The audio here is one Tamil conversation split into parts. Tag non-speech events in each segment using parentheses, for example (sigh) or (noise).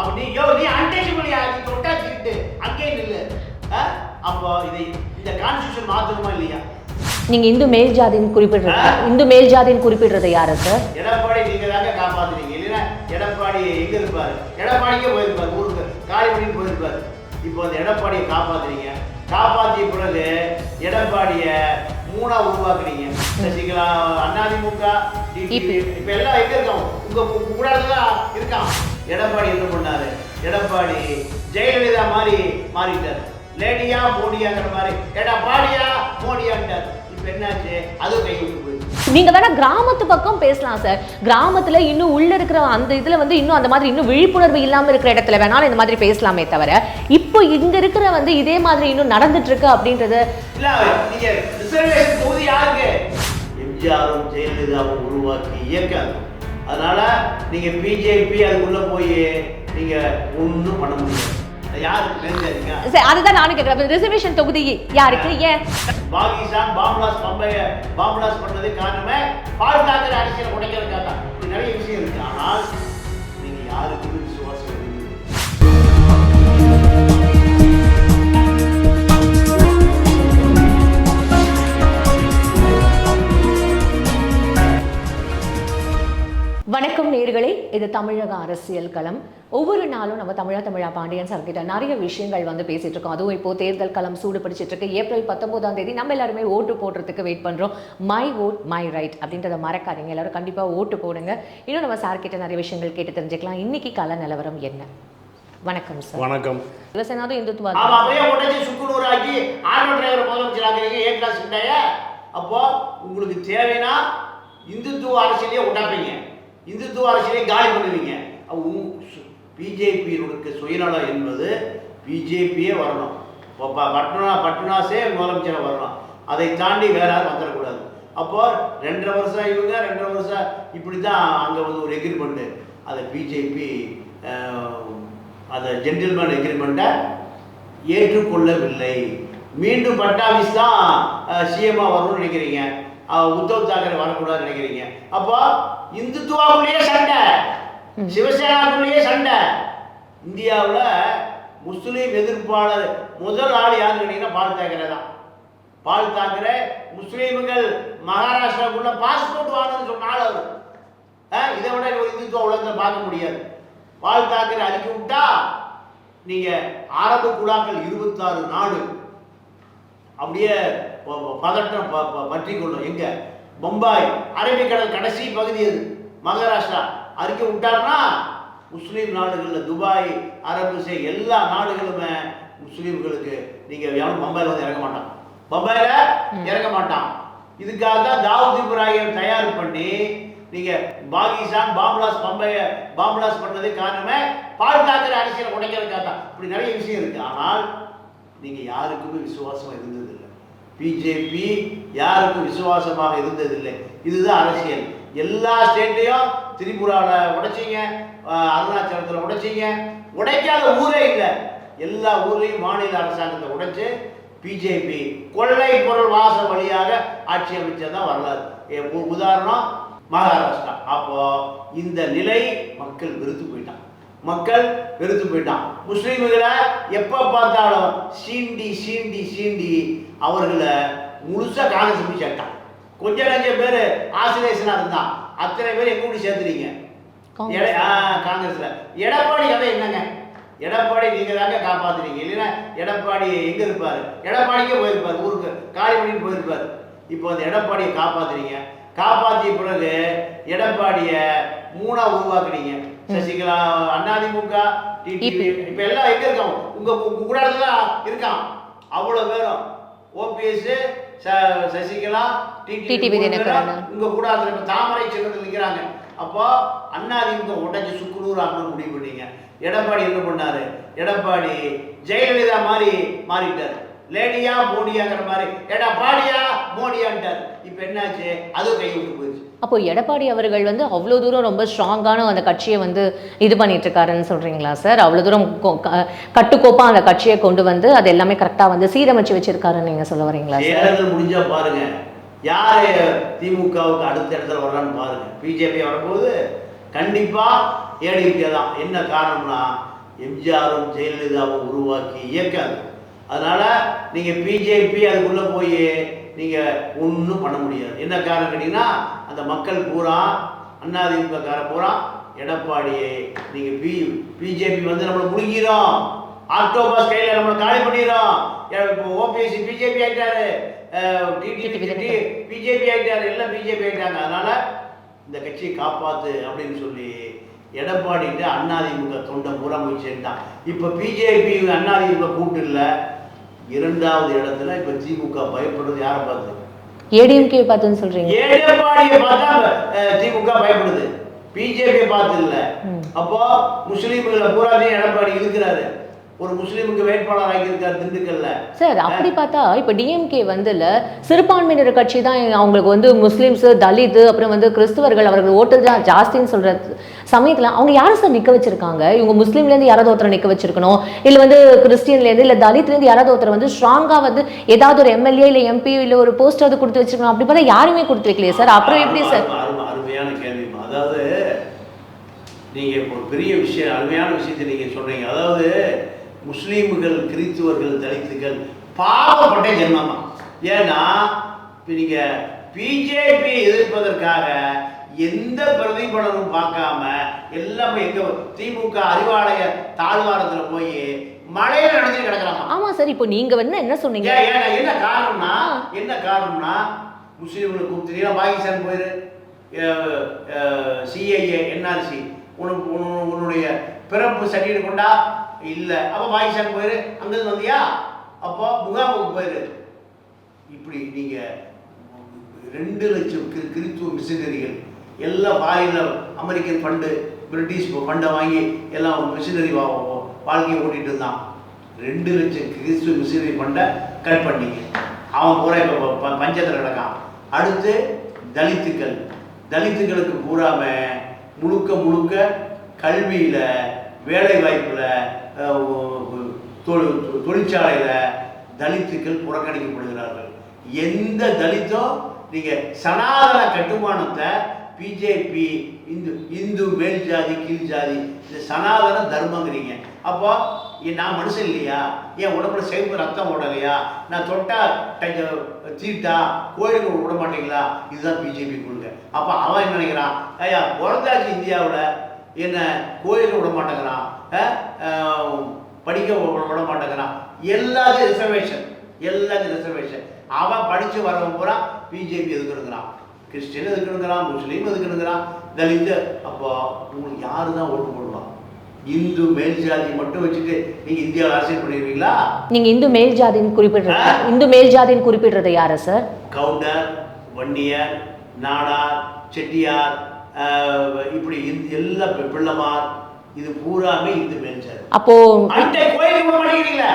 அப்ப நீ யோ நீ அன்டச்சபிள் நீ தொட்டா தீட்டு அங்கேயே நில்லு? அப்போ இது இந்த கான்ஸ்டியூஷன் மாத்தணுமா இல்லையா? நீங்க இந்து மேல் ஜாதின்னு குறிப்பிடுறது? இந்து மேல் ஜாதின்னு குறிப்பிடுறது யாரு சார் எடப்பாடி நீங்க தாங்க காப்பாத்துறீங்க இல்லைன்னா எடப்பாடி எங்க இருப்பாரு? எடப்பாடிக்கே போயிருப்பாரு ஊருக்கு. காலிமணிக்கு போயிருப்பாரு. இப்போ அந்த எடப்பாடியை காப்பாத்துறீங்க. காப்பாத்திய பிறகு எடப்பாடிய மூணா உருவாக்குறீங்க. சசிகலா அதிமுக இப்ப- எல்லாம் எங்க இருக்கான் உங்க கூட இருக்கான் எடப்பாடி என்ன பண்ணாரு? எடப்பாடி ஜெயலலிதா மாதிரி மாறிட்டார். லேடியா மோடியாங்கிற மாதிரி. எடப்பாடியா மோடியான்ட்டார். இப்ப என்னாச்சு? அதுவும் கை விட்டு போயிடுச்சு. நீங்க வேணா கிராமத்து பக்கம் பேசலாம் சார் கிராமத்துல இன்னும் உள்ள இருக்கிற அந்த இதுல வந்து இன்னும் அந்த மாதிரி இன்னும் விழிப்புணர்வு இல்லாம இருக்கிற இடத்துல வேணாலும் இந்த மாதிரி பேசலாமே தவிர இப்போ இங்க இருக்கிற வந்து இதே மாதிரி இன்னும் நடந்துட்டு இருக்கு அப்படின்றது இல்ல நீங்க ரிசர்வேஷன் தொகுதி யாருக்கு? எம்ஜிஆரும் ஜெயலலிதாவும் உருவாக்கி இயக்கம். அதனால நீங்க பிஜேபி அதுக்குள்ள போய் நீங்க ஒண்ணும் பண்ண முடியாது. சரி, அதுதான் நானும் கேட்கிறேன் ரிசர்வேஷன் தொகுதி யாருக்கு? ஏன்? பாகிஸ்தான் பாம்புலாஸ் பம்பைய பாம்புலாஸ் பண்ணது காரணமே பால் தாக்கர அரசியல் உடைக்கிறதுக்காக நிறைய விஷயம் இருக்கு. ஆனால் நீங்க யாருக்குமே வணக்கம் நேர்களே இது தமிழக அரசியல் களம். ஒவ்வொரு நாளும் நம்ம தமிழா தமிழா பாண்டியன் சார் கிட்ட நிறைய விஷயங்கள் வந்து பேசிட்டு இருக்கோம். அதுவும் இப்போ தேர்தல் களம் சூடு பிடிச்சிட்டு இருக்கு. ஏப்ரல் பத்தொன்பதாம் தேதி நம்ம எல்லாருமே ஓட்டு போடுறதுக்கு வெயிட் பண்றோம். மை ஓட் மை ரைட் அப்படின்றத மறக்காதீங்க. எல்லாரும் கண்டிப்பா ஓட்டு போடுங்க. இன்னும் நம்ம சார் கிட்ட நிறைய விஷயங்கள் கேட்டு தெரிஞ்சுக்கலாம். இன்னைக்கு கள நிலவரம் என்ன? வணக்கம் சார் வணக்கம். சிவசேனாதும் இந்துத்துவா அப்போ உங்களுக்கு தேவைன்னா இந்துத்துவ அரசியலையே உண்டாப்பீங்க இந்துத்துவ அரசியலை காலி பண்ணுவீங்க. பிஜேபியினுடைய சுயநலம் என்பது பிஜேபியே வரணும். இப்போ ப- பட்னா பட்னாஸே முதலமைச்சராக வரணும் அதை தாண்டி வேற யாரும் வந்துடக்கூடாது அப்போ ரெண்டரை வருஷம் இவங்க ரெண்டரை வருஷம் இப்படி தான் அங்கே வந்து ஒரு எக்ரிமெண்ட்டு அதை பிஜேபி அதை ஜென்டில்மேன் எக்ரிமெண்ட்டை ஏற்றுக்கொள்ளவில்லை. மீண்டும் பட்டாபிஸ் தான் சிஎம்மாக வரணும்னு நினைக்கிறீங்க. உத்தவ் தாக்கரே வரக்கூடாதுன்னு நினைக்கிறீங்க. அப்போ இந்துத்துவாக்குள்ளேயே சண்டை. சிவசேனாக்குள்ளேயே சண்டை. இந்தியாவில் முஸ்லீம் எதிர்ப்பாளர் முதல் ஆள் யாருன்னு கேட்டீங்கன்னா பால் தாக்கரே தான். பால் தாக்கரே முஸ்லீம்கள் மகாராஷ்டிராவுக்குள்ள பாஸ்போர்ட் வாங்கணும்னு சொன்ன ஆள் அவர். இதை விட ஒரு இந்துத்துவ உலகத்தில் பார்க்க முடியாது. பால் தாக்கரே அறிக்கை விட்டா நீங்க அரபு குழாக்கள் இருபத்தாறு நாடு. அப்படியே பதட்டம் பற்றி கொள்ளும் எங்க? பம்பாய் அரபிக்கடல் கடைசி பகுதி அது. மகாராஷ்டிரா அறிக்கை விட்டாருன்னா முஸ்லீம் நாடுகளில் துபாய் அரபு எல்லா நாடுகளுமே முஸ்லீம்களுக்கு நீங்க எவனும் பம்பாயில் வந்து இறங்க மாட்டான். பம்பாயில இறங்க மாட்டான். இதுக்காக தான் தாவூத் இப்ராஹிம் தயார் பண்ணி நீங்க பாகிஸ்தான் பாம்புலாஸ் பம்பைய பாம்புலாஸ் பண்ணது காரணமே பால் தாக்கர அரசியலை உடைக்கிறதுக்காக தான் இப்படி நிறைய விஷயம் இருக்கு. ஆனால் நீங்க யாருக்குமே விசுவாசமா இருந்ததில்லை பிஜேபி யாருக்கும் விசுவாசமாக இருந்ததில்லை. இதுதான் அரசியல். எல்லா ஸ்டேட்லையும் திரிபுராவில் உடைச்சிங்க அருணாச்சலத்தில் உடைச்சிங்க. உடைக்காத ஊரே இல்லை. எல்லா ஊர்லேயும் மாநில அரசாங்கத்தை உடைச்சு பிஜேபி கொள்ளை பொருள் வாச வழியாக ஆட்சி அமைச்சதான் வரலாறு. உதாரணம் மகாராஷ்டிரா. அப்போ இந்த நிலை மக்கள் விருது போயிட்டான் மக்கள் வெறுத்து போயிட்டான். முஸ்லீம்களை எப்ப பார்த்தாலும் சீண்டி சீண்டி சீண்டி அவர்களை முழுசா காங்கிரஸ் போய் சேர்த்தான். கொஞ்ச நஞ்சம் பேர் ஆசிலேஷனா இருந்தான். அத்தனை பேர் எங்க கூட சேர்த்துறீங்க காங்கிரஸ்ல. எடப்பாடி கதை என்னங்க? எடப்பாடி நீங்க தாங்க காப்பாத்துறீங்க இல்லைன்னா எடப்பாடி எங்க இருப்பாரு? எடப்பாடிக்கே போயிருப்பாரு ஊருக்கு. காலிமணிக்கு போயிருப்பாரு. இப்போ அந்த எடப்பாடியை காப்பாத்துறீங்க. காப்பாத்திய பிறகு எடப்பாடிய மூணா உருவாக்குனீங்க. சசிகலா அதிமுக டிடிவி இப்ப எல்லாம் எங்க இருக்கான் உங்க கூட இருக்கான் அவ்வளவு பேரும். OPS Sasikala TTV. உங்க கூட தாமரை சின்னத்தில் நிற்கிறாங்க அப்போ அண்ணாதிமுக உடஞ்சி சுக்குநூறு ஆகணும்னு முடிவு பண்ணீங்க. எடப்பாடி என்ன பண்ணாரு? எடப்பாடி ஜெயலலிதா மாதிரி மாறிட்டார். லேடியா மோடியாங்கிற மாதிரி. எடப்பாடியா மோடியான்ட்டார். இப்போ என்னாச்சு? அதுவும் கை விட்டு போயிடுச்சு. அப்போ எடப்பாடி அவர்கள் வந்து அவ்வளோ தூரம் ரொம்ப ஸ்ட்ராங்கான அந்த கட்சியை வந்து இது பண்ணிட்டு இருக்காருன்னு சொல்றீங்களா சார்? அவ்வளோ தூரம் கொ- க- கட்டுக்கோப்பா அந்த கட்சியை கொண்டு வந்து அது எல்லாமே கரெக்டாக வந்து சீரமைச்சு வச்சிருக்காருன்னு நீங்க சொல்ல வரீங்களா சார்? தேர்தல் முடிஞ்சா பாருங்க. யாரு திமுகவுக்கு அடுத்த இடத்துல வரலான்னு பாருங்க. பிஜேபி வரும்போது கண்டிப்பாக ஏடிஎம்கே தான். என்ன காரணம்னா எம்ஜிஆரும் ஜெயலலிதாவும் உருவாக்கி இயக்காது. அதனால் நீங்கள் பிஜேபி அதுக்குள்ளே போய் நீங்கள் ஒன்றும் பண்ண முடியாது. என்ன காரணம் கேட்டிங்கன்னா அந்த மக்கள் பூரா அண்ணாதிமுக கார பூரா எடப்பாடியை நீங்கள் பி பிஜேபி வந்து நம்மளை முழுங்கிடும் ஆக்டோபஸ் கையில் நம்மளை காலி பண்ணிடும் இப்போ ஓபிஎஸ்சி பிஜேபி ஆகிட்டாரு டிடிவி பிஜேபி ஆகிட்டாரு எல்லாம் பிஜேபி ஆகிட்டாங்க அதனால் இந்த கட்சியை காப்பாத்து அப்படின்னு சொல்லி எடப்பாடிட்டு அண்ணாதிமுக தொண்டை பூரா சேர்ந்தான் இப்போ பிஜேபி அண்ணாதிமுக கூட்டு இல்லை. இரண்டாவது இடத்துல இப்போ திமுக பயப்படுறது யாரை பார்த்து? ஏடிஎம்கே பார்த்துன்னு சொல்றீங்க. எடப்பாடியை பார்த்தா திமுக பயப்படுது. பிஜேபி பார்த்து இல்லை. அப்போ முஸ்லீம்களை பூராத்தையும் எடப்பாடி இருக்கிறாரு ஒரு முஸ்லீமுக்கு வேட்பாளர் ஆகியிருக்காரு திண்டுக்கல்ல. சார் அப்படி பார்த்தா இப்போ டிஎம்கே வந்துல சிறுபான்மையினர் கட்சி தான் அவங்களுக்கு வந்து முஸ்லீம்ஸ் தலித் அப்புறம் வந்து கிறிஸ்துவர்கள் அவர்கள் ஓட்டு தான் ஜாஸ்தின்னு சொல்ற சமயத்துல அவங்க யாரை சார் நிக்க வச்சிருக்காங்க? இவங்க முஸ்லீம்ல இருந்து யாராவது ஒருத்தரை நிக்க வச்சிருக்கணும்? இல்ல வந்து கிறிஸ்டியன்ல இருந்து இல்ல தலித்ல இருந்து யாராவது ஒருத்தர் வந்து ஸ்ட்ராங்கா வந்து ஏதாவது ஒரு எம்எல்ஏ இல்ல எம்பி இல்ல ஒரு போஸ்ட் அது கொடுத்து வச்சிருக்கணும்? அப்படி பார்த்தா யாருமே கொடுத்து வைக்கலையே சார்? அப்புறம் எப்படி சார்? அருமை, அருமை, அருமையான கேள்விமா அதாவது நீங்க இப்போ ஒரு பெரிய விஷயம் அருமையான விஷயத்தை நீங்க சொல்றீங்க. அதாவது முஸ்லீம்கள் கிறிஸ்துவர்கள் தலித்துகள் பாவப்பட்ட ஜென்மமா. ஏன்னா இப்போ நீங்க பிஜேபி எதிர்ப்பதற்காக எந்த பிரதிபலனும் பார்க்காம எல்லாமே எங்க திமுக அறிவாலய தாழ்வாரத்துல போய் மழையில நடந்து கிடக்குறாங்க. ஆமா சார் இப்போ நீங்க வந்து என்ன சொன்னீங்க? என்ன காரணம்னா. என்ன காரணம்னா முஸ்லீம்களை கூப்பிட்டு பாகிஸ்தான் போயிரு. சிஐஏ என்ஆர்சி உனக்கு உன்னு- உன்னுடைய பிறப்பு சர்டிஃபிகேட் கொண்டா இல்லை. அப்போ பாகிஸ்தான் போயிரு. அங்கேருந்து வந்தியா? அப்போ முகாமுக்கு போயிரு. இப்படி நீங்கள் ரெண்டு லட்சம் கிரி கிறித்துவ மிஷினரிகள் எல்லா ஃபாரின்ல அமெரிக்கன் ஃபண்டு பிரிட்டிஷ் ஃபண்டை வாங்கி எல்லாம் மிஷினரி வாழ்க்கையை ஓட்டிட்டு இருந்தான். ரெண்டு லட்சம் கிறிஸ்துவ மிஷினரி ஃபண்டை கட் பண்ணீங்க. அவன் பூரா இப்போ ப- பஞ்சத்தில் கிடக்கான். அடுத்து தலித்துக்கள். தலித்துக்களுக்கு பூராம முழுக்க முழுக்க கல்வியில் வேலை வாய்ப்பில் தொழிற்சாலையில் தலித்துக்கள் புறக்கணிக்கப்படுகிறார்கள். எந்த தலித்தோ நீங்கள் சனாதன கட்டுமானத்தை பிஜேபி இந்து இந்து மேல் ஜாதி கீழ் ஜாதி இந்த சனாதன தர்மங்கிறீங்க. அப்போ ஏன் நான் மனுஷன் இல்லையா? என் உடம்புல சிவப்பு ரத்தம் ஓடலையா? நான் தொட்டா தீட்டா கோயிலுக்கு விட மாட்டீங்களா இதுதான் பிஜேபி கொடுங்க அப்போ அவன் என்ன நினைக்கிறான்? ஐயா பிறந்தாச்சு இந்தியாவில் என்ன கோயிலுக்கு விட மாட்டேங்கிறான் படிக்க விட மாட்டேங்கிறான். எல்லாத்தையும் ரிசர்வேஷன் எல்லாத்தையும் ரிசர்வேஷன் அவன் படித்து வரவன் பூரா பிஜேபி எதுக்குனுங்கிறான். கிறிஸ்டின் எதுக்குனுங்கிறான் முஸ்லீம் எதுக்குனுங்கிறான். தலித் அப்போ உங்களுக்கு யாரு தான் ஓட்டு போடுவான் இந்து மேல் ஜாதி மட்டும் வச்சுட்டு நீங்கள் இந்தியாவில் அரசியல் பண்ணிடுவீங்களா? நீங்க இந்து மேல் ஜாதின்னு குறிப்பிடுறது இந்து மேல் ஜாதின்னு குறிப்பிடுறது யாரை சார் கவுண்டர் வன்னியர் நாடார் செட்டியார் இப்படி எல்லா பிள்ளைமார் இது பூராமே இந்து ஜாதி அப்போ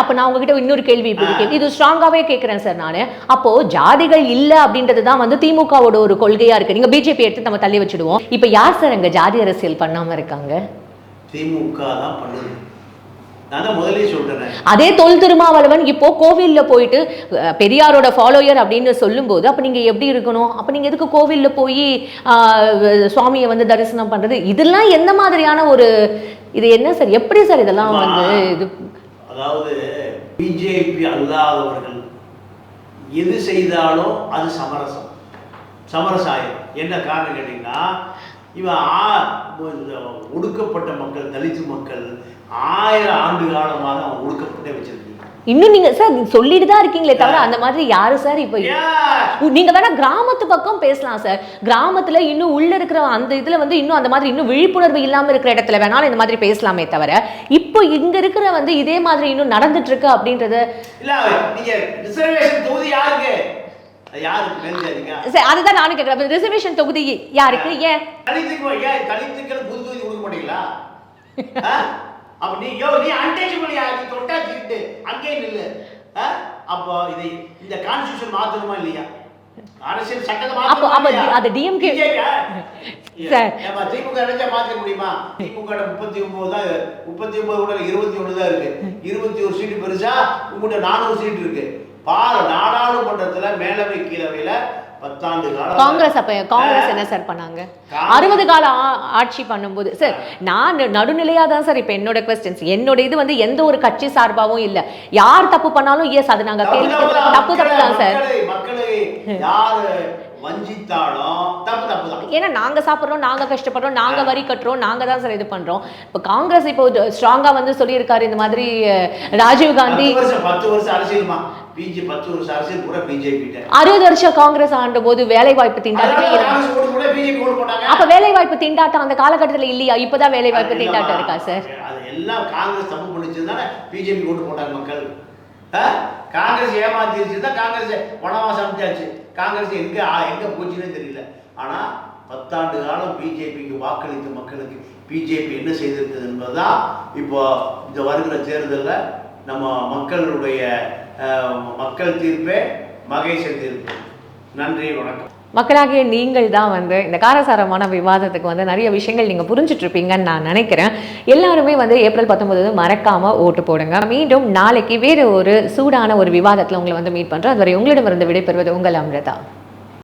அப்ப நான் உங்ககிட்ட இன்னொரு கேள்வி இது ஸ்ட்ராங்காவே கேக்குறேன் சார் நானு. அப்போ ஜாதிகள் இல்ல அப்படின்றது தான் வந்து திமுகவோட ஒரு கொள்கையா இருக்கு. நீங்க பிஜேபி எடுத்து நம்ம தள்ளி வச்சிடுவோம். இப்ப யார் சார் அங்க ஜாதி அரசியல் பண்ணாம இருக்காங்க? திமுக தான் பண்ணுது நான் தான் முதல்லயே சொல்றேன் அதே தொல் திருமாவளவன் இப்போ கோவில்ல போயிட்டு பெரியாரோட ஃபாலோயர் அப்படின்னு சொல்லும்போது அப்ப நீங்க எப்படி இருக்கணும்? அப்ப நீங்க எதுக்கு கோவில்ல போய் சுவாமியை வந்து தரிசனம் பண்றது? இதெல்லாம் எந்த மாதிரியான ஒரு இது என்ன சார்? எப்படி சார் இதெல்லாம் வந்து இது? அதாவது பிஜேபி அல்லாதவர்கள் எது செய்தாலும் அது சமரசம். சமரசாயம். என்ன காரணம் கேட்டீங்கன்னா இவன் ஒடுக்கப்பட்ட மக்கள் தலித்து மக்கள் ஆயிரம் ஆண்டு காலமாக அவன் ஒடுக்கப்பட்டே வச்சிருக்கீங்க. இன்னும் நீங்க சார் சொல்லிட்டு தான் இருக்கீங்களே தவிர அந்த மாதிரி யாரு சார் இப்போ நீங்க வேணா கிராமத்து பக்கம் பேசலாம் சார் கிராமத்துல இன்னும் உள்ள இருக்கிற அந்த இதுல வந்து இன்னும் அந்த மாதிரி இன்னும் விழிப்புணர்வு இல்லாம இருக்கிற இடத்துல வேணாலும் இந்த மாதிரி பேசலாமே தவிர இப்போ இங்க இருக்கிற வந்து இதே மாதிரி இன்னும் நடந்துட்டு இருக்கு அப்படின்றத இல்ல நீங்க ரிசர்வேஷன் தொகுதி யாருக்கு? அதுதான் நானும் கேட்கிறேன். ரிசர்வேஷன் தொகுதி யாருக்கு? ஏன்? தலித்துக்கு ஏன் தலித்துக்கள் புது தொகுதி கொடுக்க மாட்டீங்களா? (laughs) அப்ப நீ யோ நீ அன்டச்சபிள் யா நீ தொட்டா தீட்டு அங்கே நில்லு ஆ? அப்போ இதை இந்த கான்ஸ்டியூஷன் மாத்தணுமா இல்லையா அரசியல் சட்டத்தை அப்போ அப்போ? அது -யா? (laughs) சார். திமுக நினைச்சா மாத்திக்க முடியுமா திமுக முப்பத்தி ஒன்பது தான் முப்பத்தி ஒன்பது கூட இருபத்தி ஒண்ணு தான் இருக்கு இருபத்தி ஒரு சீட்டு பெருசா உங்கள்கிட்ட நானூறு சீட்டு இருக்கு பாரு நாடாளுமன்றத்துல மேலவை கீழவையில காங்கிரஸ் அப்ப காங்கிரஸ் என்ன சார் பண்ணாங்க? அறுபது கால ஆட்சி பண்ணும்போது. சார் நான் நடுநிலையா தான் சார் இப்ப என்னோட கொஸ்டின்ஸ் என்னோட இது வந்து எந்த ஒரு கட்சி சார்பாவும் இல்ல. யார் தப்பு பண்ணாலும் எஸ் அது நாங்க தப்பு கேள்வி தப்பு தான். தப்பு தான் சார் (laughs) யாரு வஞ்சித்தாலும் தப்பு தப்பு தான். ஏன்னா நாங்க சாப்பிடுறோம் நாங்க கஷ்டப்படுறோம் நாங்க வரி கட்டுறோம் நாங்க தான் சார் இது பண்றோம். இப்போ காங்கிரஸ் இப்போ ஸ்ட்ராங்கா வந்து சொல்லியிருக்காரு இந்த மாதிரி ராஜீவ் காந்தி. பத்து வருஷம் அரசியலுமா? பிஜே பத்து வருஷம் அரசியல் பூரா பிஜேபி அறுபது வருஷம் காங்கிரஸ் ஆண்ட போது வேலை வாய்ப்பு திண்டாட்டமே அப்ப வேலை வாய்ப்பு திண்டாட்டம் அந்த காலகட்டத்துல இல்லையா? இப்பதான் வேலை வாய்ப்பு திண்டாட்டம். இருக்கா சார்? அது எல்லாம் காங்கிரஸ் தப்பு பண்ணிச்சதுனால பிஜேபி ஓட்டு போட்டாங்க மக்கள்? காங்கிரஸ் ஏமாத்திருச்சு தான் காங்கிரஸ் வனவாசம் அமைச்சாச்சு. காங்கிரஸ் எங்க ஆ, எங்க போச்சுன்னே தெரியல. ஆனா பத்தாண்டு காலம் பிஜேபிக்கு வாக்களித்த மக்களுக்கு பிஜேபி என்ன செய்திருக்குது என்பதுதான் இப்போ இந்த வருகிற தேர்தலில் நம்ம மக்களுடைய மக்கள் தீர்ப்பே மகேசன் தீர்ப்பு. நன்றி வணக்கம். மக்களாகிய நீங்கள் தான் வந்து இந்த காரசாரமான விவாதத்துக்கு வந்து நிறைய விஷயங்கள் நீங்கள் புரிஞ்சிட்ருப்பீங்கன்னு நான் நினைக்கிறேன். எல்லாருமே வந்து ஏப்ரல் பத்தொன்பது மறக்காமல் ஓட்டு போடுங்க. மீண்டும் நாளைக்கு வேறு ஒரு சூடான ஒரு விவாதத்தில் உங்களை வந்து மீட் பண்ணுறேன் அதுவரை உங்களிடமிருந்து விடைபெறுவது உங்கள் அமிர்தா.